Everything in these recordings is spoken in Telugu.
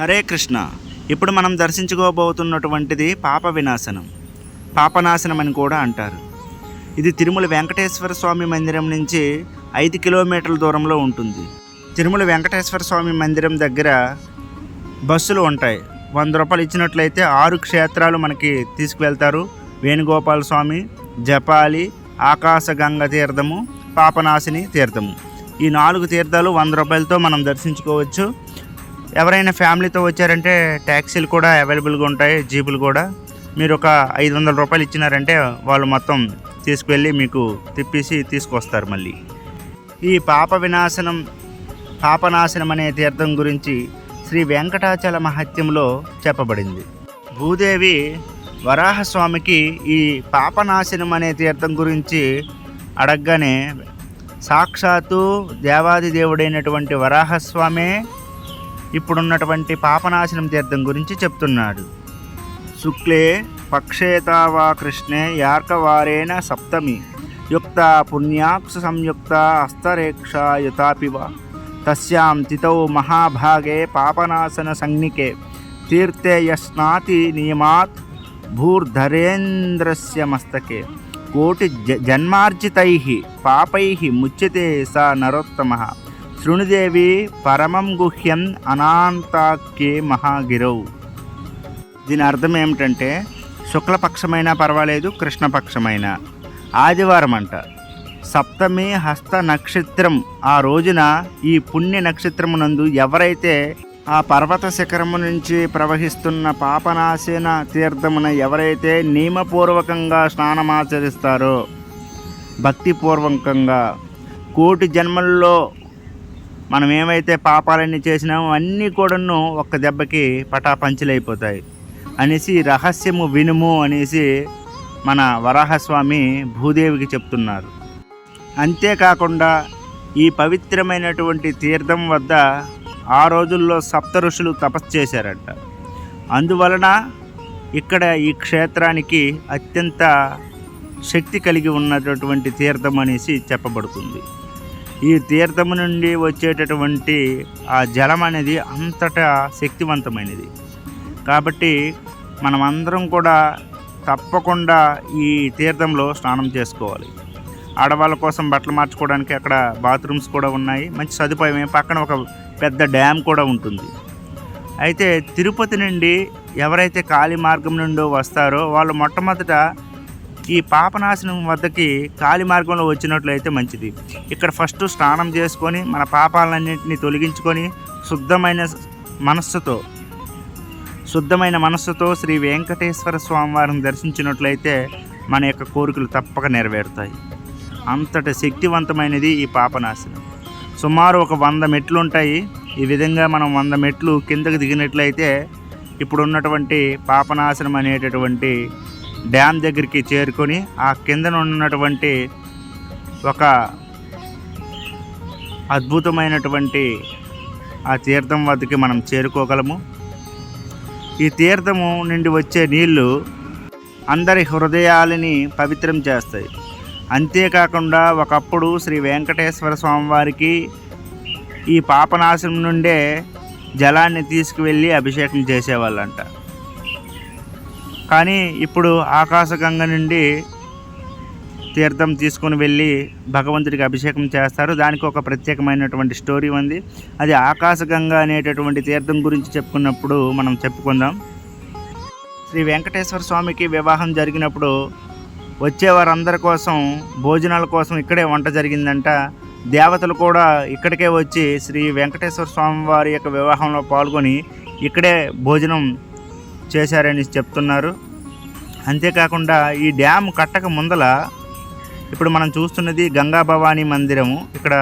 హరే కృష్ణ. ఇప్పుడు మనం దర్శించుకోబోతున్నటువంటిది పాప వినాశనం. పాపనాశనం అని కూడా అంటారు. ఇది తిరుమల వెంకటేశ్వర స్వామి మందిరం నుంచి ఐదు కిలోమీటర్ల దూరంలో ఉంటుంది. తిరుమల వెంకటేశ్వర స్వామి మందిరం దగ్గర బస్సులు ఉంటాయి. వంద రూపాయలు ఇచ్చినట్లయితే ఆరు క్షేత్రాలు మనకి తీసుకువెళ్తారు. వేణుగోపాల స్వామి జపాలి ఆకాశగంగ తీర్థము పాపనాశిని తీర్థము. ఈ నాలుగు తీర్థాలు వంద రూపాయలతో మనం దర్శించుకోవచ్చు. ఎవరైనా ఫ్యామిలీతో వచ్చారంటే ట్యాక్సీలు కూడా అవైలబుల్గా ఉంటాయి జీపులు కూడా. మీరు ఒక ఐదు వందల రూపాయలు ఇచ్చినారంటే వాళ్ళు మొత్తం తీసుకువెళ్ళి మీకు తిప్పేసి తీసుకొస్తారు మళ్ళీ. ఈ పాప వినాశనం పాపనాశనం అనే తీర్థం గురించి శ్రీ వెంకటాచల మహత్యంలో చెప్పబడింది. భూదేవి వరాహస్వామికి ఈ పాపనాశనం అనే తీర్థం గురించి అడగగానే సాక్షాత్తు దేవాది దేవుడైనటువంటి వరాహస్వామే ఇప్పుడున్నటువంటి పాపనాశనం తీర్థం గురించి చెప్తున్నాడు. శుక్లే పక్షేతావా కృష్ణే యార్కవారేణ సప్తమి. యుక్త పుణ్యాక్ష సంయుక్త హస్తరేక్ష యుతాపివ తస్యాం తితౌ మహాభాగే పాపనాశన సంజ్ఞికే. తీర్థే యస్నాతి నియమాత్ భూర్ధరేంద్రస్య మస్తకే. కోటి జ జన్మార్జితై పాపై ముచ్యతే సా నరోత్తమ. శృణుదేవి పరమం గుహ్యం అనాంతాక్యే మహాగిరౌ. దీని అర్థం ఏమిటంటే శుక్లపక్షమైనా పర్వాలేదు కృష్ణపక్షమైన. ఆదివారం అంట సప్తమి హస్త నక్షత్రం ఆ రోజున ఈ పుణ్య నక్షత్రమునందు ఎవరైతే ఆ పర్వత శిఖరము నుంచి ప్రవహిస్తున్న పాపనాశన తీర్థమున ఎవరైతే నియమపూర్వకంగా స్నానమాచరిస్తారో భక్తిపూర్వకంగా కోటి జన్మల్లో మనం ఏమైతే పాపాలన్నీ చేసినామో అన్నీ కూడాను ఒక్క దెబ్బకి పటాపంచలైపోతాయి. అనేసి రహస్యము వినుము అనేసి మన వరాహస్వామి భూదేవికి చెప్తున్నారు. అంతేకాకుండా ఈ పవిత్రమైనటువంటి తీర్థం వద్ద ఆ రోజుల్లో సప్త ఋషులు తపస్సు చేశారంట. అందువలన ఇక్కడ ఈ క్షేత్రానికి అత్యంత శక్తి కలిగి ఉన్నటువంటి తీర్థం అనేసి చెప్పబడుతుంది. ఈ తీర్థము నుండి వచ్చేటటువంటి ఆ జలం అనేది అంతటా శక్తివంతమైనది. కాబట్టి మనమందరం కూడా తప్పకుండా ఈ తీర్థంలో స్నానం చేసుకోవాలి. ఆడవాళ్ళ కోసం బట్టలు మార్చుకోవడానికి అక్కడ బాత్రూమ్స్ కూడా ఉన్నాయి. మంచి సదుపాయమే. పక్కన ఒక పెద్ద డ్యామ్ కూడా ఉంటుంది. అయితే తిరుపతి నుండి ఎవరైతే కాలి మార్గం నుండి వస్తారో వాళ్ళు మొట్టమొదట ఈ పాపనాశనం వద్దకి కాలి మార్గంలో వచ్చినట్లయితే మంచిది. ఇక్కడ ఫస్ట్ స్నానం చేసుకొని మన పాపాలన్నింటినీ తొలగించుకొని శుద్ధమైన మనస్సుతో శుద్ధమైన మనస్సుతో శ్రీ వెంకటేశ్వర స్వామివారిని దర్శించినట్లయితే మన యొక్క కోరికలు తప్పక నెరవేరుతాయి. అంతటి శక్తివంతమైనది ఈ పాపనాశనం. సుమారు ఒక వంద మెట్లు ఉంటాయి. ఈ విధంగా మనం వంద మెట్లు కిందకు దిగినట్లయితే ఇప్పుడు ఉన్నటువంటి పాపనాశనం అనేటటువంటి డ్యామ్ దగ్గరికి చేరుకొని ఆ కిందన ఉన్నటువంటి ఒక అద్భుతమైనటువంటి ఆ తీర్థం వద్దకి మనం చేరుకోగలము. ఈ తీర్థము నుండి వచ్చే నీళ్ళు అందరి హృదయాలని పవిత్రం చేస్తాయి. అంతేకాకుండా ఒకప్పుడు శ్రీ వెంకటేశ్వర స్వామివారికి ఈ పాపనాశనం నుండే జలాన్ని తీసుకువెళ్ళి అభిషేకం చేసేవాళ్ళంట. కానీ ఇప్పుడు ఆకాశగంగ నుండి తీర్థం తీసుకొని వెళ్ళి భగవంతుడికి అభిషేకం చేస్తారు. దానికి ఒక ప్రత్యేకమైనటువంటి స్టోరీ ఉంది. అది ఆకాశగంగ అనేటటువంటి తీర్థం గురించి చెప్పుకున్నప్పుడు మనం చెప్పుకుందాం. శ్రీ వెంకటేశ్వర స్వామికి వివాహం జరిగినప్పుడు వచ్చే వారందరి కోసం భోజనాల కోసం ఇక్కడే వంట జరిగిందంట. దేవతలు కూడా ఇక్కడికే వచ్చి శ్రీ వెంకటేశ్వర స్వామి వారి యొక్క వివాహంలో పాల్గొని ఇక్కడే భోజనం చేశారని చెప్తున్నారు. అంతేకాకుండా ఈ డ్యామ్ కట్టక ముందల ఇప్పుడు మనం చూస్తున్నది గంగా భవానీ మందిరము. ఇక్కడ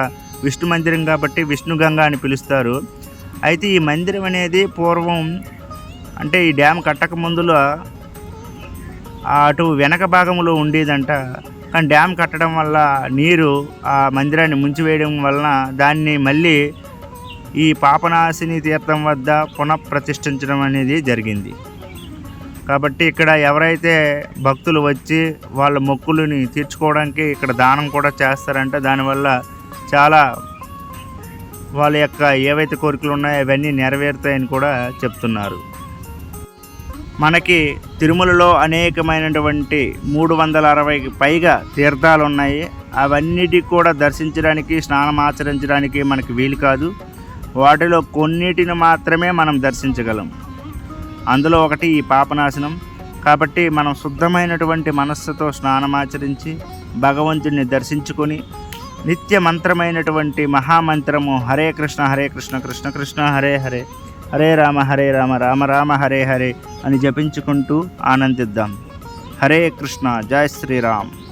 విష్ణు మందిరం కాబట్టి విష్ణు గంగా అని పిలుస్తారు. అయితే ఈ మందిరం అనేది పూర్వం అంటే ఈ డ్యామ్ కట్టక ముందులో అటు వెనక భాగంలో ఉండేదంట. కానీ డ్యామ్ కట్టడం వల్ల నీరు ఆ మందిరాన్ని ముంచివేయడం వలన దాన్ని మళ్ళీ ఈ పాపనాశిని తీర్థం వద్ద పునఃప్రతిష్ఠించడం అనేది జరిగింది. కాబట్టి ఇక్కడ ఎవరైతే భక్తులు వచ్చి వాళ్ళ మొక్కులని తీర్చుకోవడానికి ఇక్కడ దానం కూడా చేస్తారంటే. దానివల్ల చాలా వాళ్ళ యొక్క ఏవైతే కోరికలు ఉన్నాయో అవన్నీ నెరవేరుతాయని కూడా చెప్తున్నారు. మనకి తిరుమలలో అనేకమైనటువంటి మూడు వందల అరవైకి పైగా తీర్థాలు ఉన్నాయి. అవన్నిటి కూడా దర్శించడానికి స్నానం ఆచరించడానికి మనకి వీలు కాదు. వాటిలో కొన్నిటిని మాత్రమే మనం దర్శించగలం. అందులో ఒకటి ఈ పాపనాశనం. కాబట్టి మనం శుద్ధమైనటువంటి మనస్సుతో స్నానమాచరించి భగవంతుడిని దర్శించుకొని నిత్య మంత్రమైనటువంటి మహామంత్రము హరే కృష్ణ హరే కృష్ణ కృష్ణ కృష్ణ హరే హరే హరే రామ హరే రామ రామ రామ హరే హరే అని జపించుకుంటూ ఆనందిద్దాం. హరే కృష్ణ జయ శ్రీరామ్.